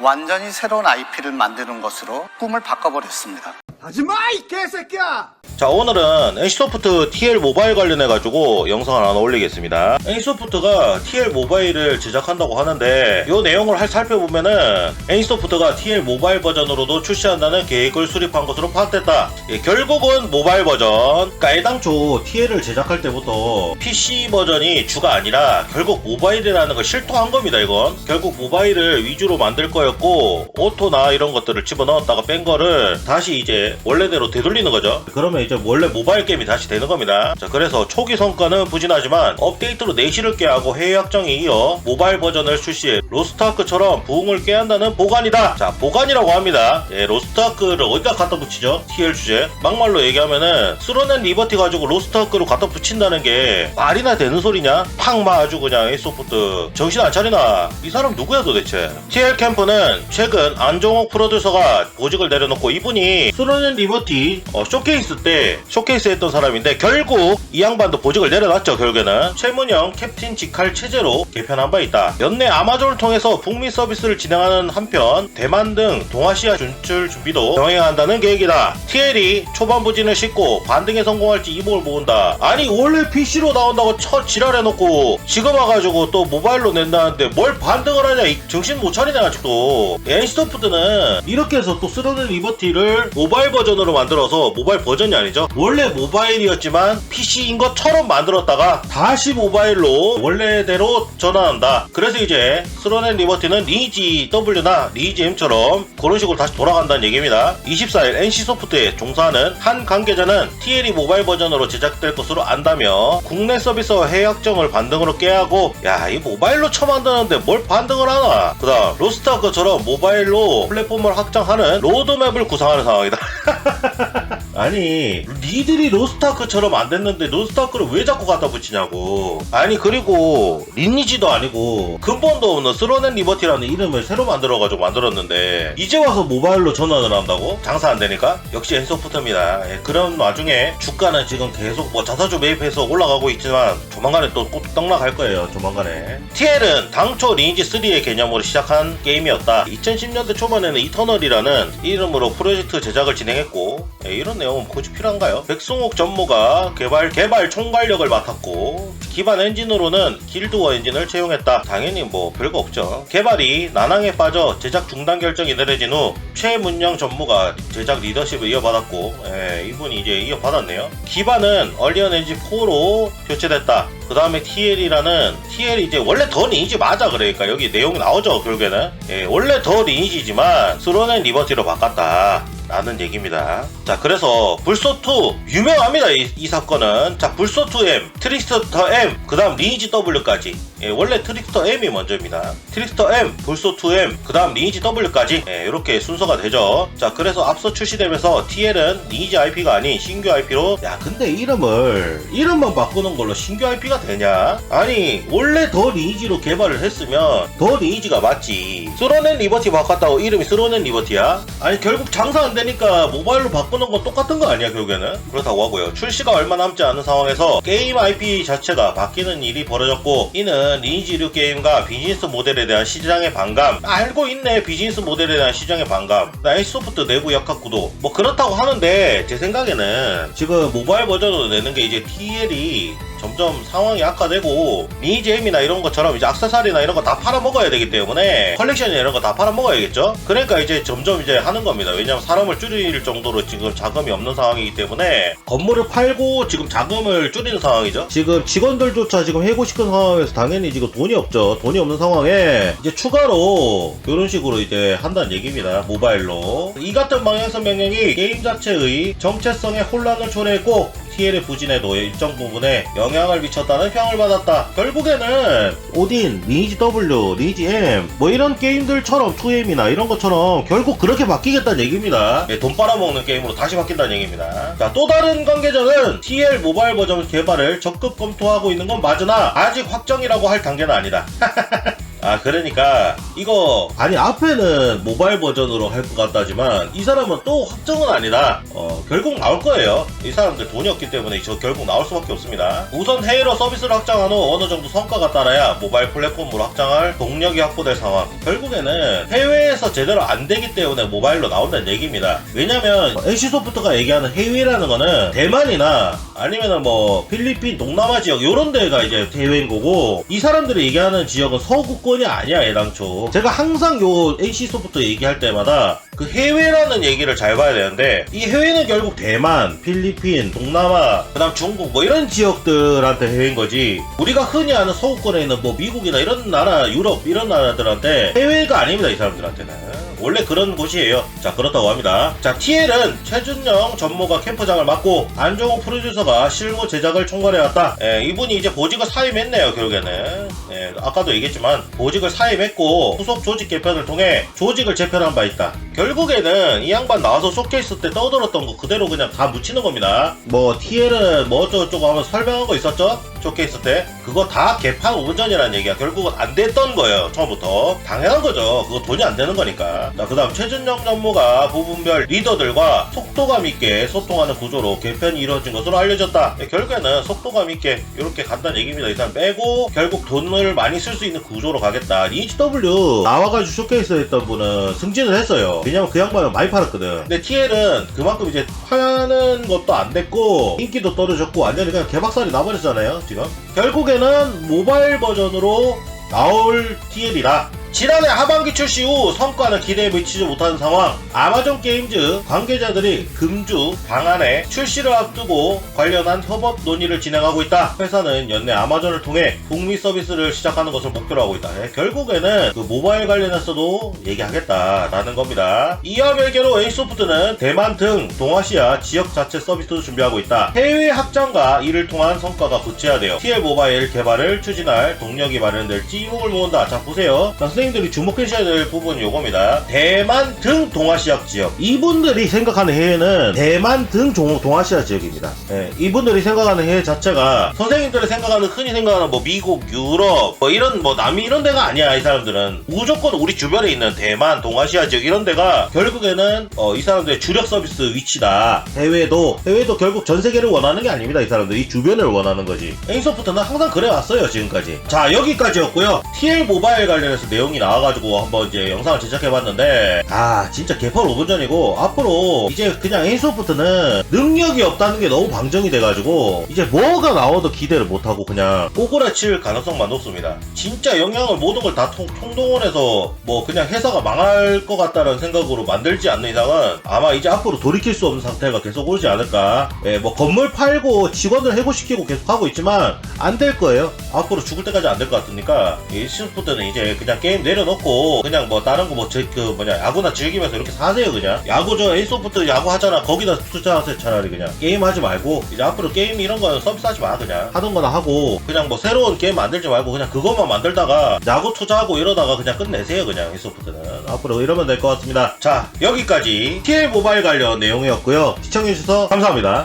완전히 새로운 IP를 만드는 것으로 꿈을 바꿔버렸습니다. 하지마 이 개새끼야! 자 오늘은 NC소프트 TL 모바일 관련해 가지고 영상을 하나 올리겠습니다. NC소프트가 TL 모바일을 제작한다고 하는데 이 내용을 할 살펴보면은 NC소프트가 TL 모바일 버전으로도 출시한다는 계획을 수립한 것으로 파악됐다. 예, 결국은 모바일 버전. 그러니까 애당초 TL을 제작할 때부터 PC 버전이 주가 아니라 결국 모바일이라는 걸 실토한 겁니다 이건. 결국 모바일을 위주로 만들 거였고 오토나 이런 것들을 집어넣었다가 뺀 거를 다시 이제 원래대로 되돌리는 거죠. 그러면 이제 원래 모바일 게임이 다시 되는 겁니다. 자, 그래서 초기 성과는 부진하지만 업데이트로 내실을 깨하고 해외 확정에 이어 모바일 버전을 출시해 로스트아크처럼 부흥을 깨한다는 보관이다. 자, 보관이라고 합니다. 예, 로스트아크를 어디다 갖다 붙이죠? TL 주제. 막말로 얘기하면은 스로넨 리버티 가지고 로스트아크로 갖다 붙인다는 게 말이나 되는 소리냐? 팍마 아주 그냥 에이소프트 정신 안 차리나? 이 사람 누구야 도대체? TL 캠프는 최근 안종옥 프로듀서가 보직을 내려놓고 이분이 스로넨 리버티 어, 쇼케이스 때 쇼케이스 했던 사람인데 결국 이 양반도 보직을 내려놨죠 결국에는. 최문영 캡틴 직할 체제로 개편한 바 있다. 연내 아마존을 통해서 북미 서비스를 진행하는 한편 대만 등 동아시아 진출 준비도 병행한다는 계획이다. TL이 초반 부 진을 싣고 반등에 성공할지 이목을 모은다. 아니 원래 PC로 나온다고 첫 지랄해놓고 지금 와가지고 또 모바일로 낸다는데 뭘 반등을 하냐 이 정신 못 차리네 아직도. 엔시소프트는 이렇게 해서 또 스로는 리버티를 모바일 버전으로 만들어서 모바일 버전이 아니 죠. 원래 모바일이었지만 PC인 것처럼 만들었다가 다시 모바일로 원래대로 전환한다. 그래서 이제 스로넨 리버티는 리지 W나 리지 M처럼 그런 식으로 다시 돌아간다는 얘기입니다. 24일 NC소프트에 종사하는 한 관계자는 TL이 모바일 버전으로 제작될 것으로 안다며 국내 서비스와 확정을 반등으로 깨하고 야 이 모바일로 처 만드는데 뭘 반등을 하나? 그 다음 로스트아크처럼 모바일로 플랫폼을 확장하는 로드맵을 구상하는 상황이다 아니 니들이 로스트아크처럼 안 됐는데 로스트아크를 왜 자꾸 갖다 붙이냐고 아니 그리고 리니지도 아니고 근본도 없는 스로넨 리버티라는 이름을 새로 만들어가지고 만들었는데 이제 와서 모바일로 전환을 한다고? 장사 안 되니까? 역시 엔소프트입니다 예, 그런 와중에 주가는 지금 계속 뭐 자사주 매입해서 올라가고 있지만 조만간에 또꼭 떡락할 거예요 조만간에 TL은 당초 리니지 3의 개념으로 시작한 게임이었다 2010년대 초반에는 이터널이라는 이름으로 프로젝트 제작을 진행했고 예, 이런 내 용은 굳이 필요한가요? 백승옥 전무가 개발 개발 총괄력을 맡았고 기반 엔진으로는 길드워 엔진을 채용했다. 당연히 뭐 별거 없죠. 개발이 난항에 빠져 제작 중단 결정이 내려진 후 최문영 전무가 제작 리더십을 이어받았고 예, 이분이 이제 이어받았네요. 기반은 얼리언 엔진 4로 교체됐다. 그 다음에 TL이라는 TL 이제 원래 더 리니지 맞아 그러니까 여기 내용이 나오죠 결국에는 예, 원래 더 리니지지만 스로넨 리버티로 바꿨다. 라는 얘기입니다. 자, 그래서 불소2 유명합니다. 이, 이 사건은. 자, 불소2M, 트릭스터 M, 그 다음 리니지 W까지. 예, 원래 트릭스터 M이 먼저입니다. 트릭스터 M, 불소2M, 그 다음 리니지 W까지. 예, 이렇게 순서가 되죠. 자, 그래서 앞서 출시되면서 TL은 리니지 IP가 아닌 신규 IP로 야, 근데 이름을 이름만 바꾸는 걸로 신규 IP가 되냐? 아니, 원래 더 리니지로 개발을 했으면 더 리니지가 맞지. 스로넨 리버티 바꿨다고 이름이 스로넨 리버티야? 아니, 결국 장사 안 되니까 모바일로 바꾸는 건 똑같은 거 아니야 결국에는? 그렇다고 하고요. 출시가 얼마 남지 않은 상황에서 게임 IP 자체가 바뀌는 일이 벌어졌고 이는 리니지류 게임과 비즈니스 모델에 대한 시장의 반감. 알고 있네 비즈니스 모델에 대한 시장의 반감. 나이소프트 내부 역학 구도. 뭐 그렇다고 하는데 제 생각에는 지금 모바일 버전으로 내는 게 이제 TL이 점점 상황이 악화되고 미니제임이나 이런 것처럼 이제 악세사리나 이런 거 다 팔아먹어야 되기 때문에 컬렉션이나 이런 거 다 팔아먹어야겠죠? 그러니까 이제 점점 이제 하는 겁니다. 왜냐면 사람을 줄일 정도로 지금 자금이 없는 상황이기 때문에 건물을 팔고 지금 자금을 줄이는 상황이죠. 지금 직원들조차 지금 해고 시킨 상황에서 당연히 지금 돈이 없죠. 돈이 없는 상황에 이제 추가로 이런 식으로 이제 한다는 얘기입니다. 모바일로. 이 같은 방향성 명령이 게임 자체의 정체성에 혼란을 초래했고 TL의 부진에도 일정 부분에 영향을 미쳤다는 평을 받았다. 결국에는 오딘, 리니지 W, 리니지 M 뭐 이런 게임들처럼 2M이나 이런 것처럼 결국 그렇게 바뀌겠다는 얘기입니다. 네, 돈 빨아먹는 게임으로 다시 바뀐다는 얘기입니다. 자, 또 다른 관계자는 TL 모바일 버전 개발을 적극 검토하고 있는 건 맞으나 아직 확정이라고 할 단계는 아니다. 아 그러니까 이거 아니 앞에는 모바일 버전으로 할 것 같다지만 이 사람은 또 확정은 아니다 어 결국 나올 거예요 이 사람들 돈이 없기 때문에 저 결국 나올 수밖에 없습니다. 우선 해외로 서비스를 확장한 후 어느 정도 성과가 따라야 모바일 플랫폼으로 확장할 동력이 확보될 상황. 결국에는 해외에서 제대로 안 되기 때문에 모바일로 나온다는 얘기입니다. 왜냐면 NC소프트가 얘기하는 해외라는 거는 대만이나 아니면은 뭐 필리핀, 동남아 지역 요런 데가 이제 해외인 거고 이 사람들이 얘기하는 지역은 서구권이 아니야 애당초. 제가 항상 요 NC소프트 얘기할 때마다 그 해외라는 얘기를 잘 봐야 되는데 이 해외는 결국 대만, 필리핀, 동남아, 그다음 중국 뭐 이런 지역들한테 해외인 거지. 우리가 흔히 아는 서구권에 있는 뭐 미국이나 이런 나라, 유럽 이런 나라들한테 해외가 아닙니다 이 사람들한테는. 원래 그런 곳이에요. 자, 그렇다고 합니다. 자, TL은 최준영 전무가 캠프장을 맡고 안종호 프로듀서가 실무 제작을 총괄해왔다. 예, 이분이 이제 보직을 사임했네요, 결국에는. 예, 아까도 얘기했지만 보직을 사임했고 후속 조직 개편을 통해 조직을 재편한 바 있다. 결국에는 이 양반 나와서 쇼케이스 때 떠들었던 거 그대로 그냥 다 묻히는 겁니다. 뭐 TL은 뭐 어쩌고저쩌고 하면서 설명한 거 있었죠? 쇼케이스 때 그거 다 개판 오전이라는 얘기야 결국은 안 됐던 거예요 처음부터 당연한 거죠 그거 돈이 안 되는 거니까 자 그 다음 최준영 전무가 부분별 리더들과 속도감 있게 소통하는 구조로 개편이 이루어진 것으로 알려졌다. 예, 결국에는 속도감 있게 이렇게 간다는 얘기입니다. 일단 빼고 결국 돈을 많이 쓸 수 있는 구조로 가겠다. EHW 나와가지고 쇼케이스 했던 분은 승진을 했어요. 왜냐면 그 양반은 많이 팔았거든. 근데 TL은 그만큼 이제 파는 것도 안 됐고 인기도 떨어졌고 완전히 그냥 개박살이 나버렸잖아요 지금. 결국에는 모바일 버전으로 나올 TL이라 지난해 하반기 출시 후 성과는 기대에 미치지 못하는 상황. 아마존 게임즈 관계자들이 금주 방안에 출시를 앞두고 관련한 협업 논의를 진행하고 있다. 회사는 연내 아마존을 통해 북미 서비스를 시작하는 것을 목표로 하고 있다. 예, 결국에는 그 모바일 관련해서도 얘기하겠다라는 겁니다. 이와 별개로 A소프트는 대만 등 동아시아 지역 자체 서비스도 준비하고 있다. 해외 확장과 이를 통한 성과가 구체화되어 TL 모바일 개발을 추진할 동력이 마련될지 이목을 모은다. 자 보세요. 자, 선생님 들이 주목하셔야 될 부분이 요겁니다. 대만 등 동아시아 지역. 이분들이 생각하는 해외는 대만 등 종- 동아시아 지역입니다. 예, 이분들이 생각하는 해외 자체가 선생님들이 생각하는 흔히 생각하는 뭐 미국 유럽 뭐 이런 뭐 남미 이런 데가 아니야 이 사람들은. 무조건 우리 주변에 있는 대만 동아시아 지역 이런 데가 결국에는 어, 이 사람들의 주력 서비스 위치다. 해외도 해외도 결국 전 세계를 원하는 게 아닙니다 이 사람들 이. 주변을 원하는 거지. 에이소프트는 항상 그래 왔어요 지금까지. 자 여기까지였고요. TL 모바일 관련해서 내용이 나와가지고 한번 이제 영상을 제작해봤는데 아 진짜 개판 5분 전이고 앞으로 이제 그냥 에이소프트는 능력이 없다는 게 너무 방정이 돼가지고 이제 뭐가 나와도 기대를 못하고 그냥 꼬꾸라칠 가능성만 높습니다. 진짜 영향을 모든 걸 다 총동원해서 뭐 그냥 회사가 망할 것 같다는 생각으로 만들지 않는 이상은 아마 이제 앞으로 돌이킬 수 없는 상태가 계속 오지 않을까. 예, 뭐 건물 팔고 직원들 해고시키고 계속 하고 있지만 안 될 거예요. 앞으로 죽을 때까지 안 될 것 같으니까 이스포트는 이제 그냥 게임 내려놓고 그냥 뭐 다른 거뭐그 뭐냐 야구나 즐기면서 이렇게 사세요 그냥. 야구 저 에이소프트 야구 하잖아. 거기다 투자하세요 차라리 그냥. 게임 하지 말고 이제 앞으로 게임 이런 거는 서비스 하지 마 그냥. 하던 거나 하고 그냥 뭐 새로운 게임 만들지 말고 그냥 그것만 만들다가 야구 투자하고 이러다가 그냥 끝내세요 그냥 에이소프트는. 앞으로 이러면 될 것 같습니다. 자 여기까지 TL 모바일 관련 내용이었고요. 시청해주셔서 감사합니다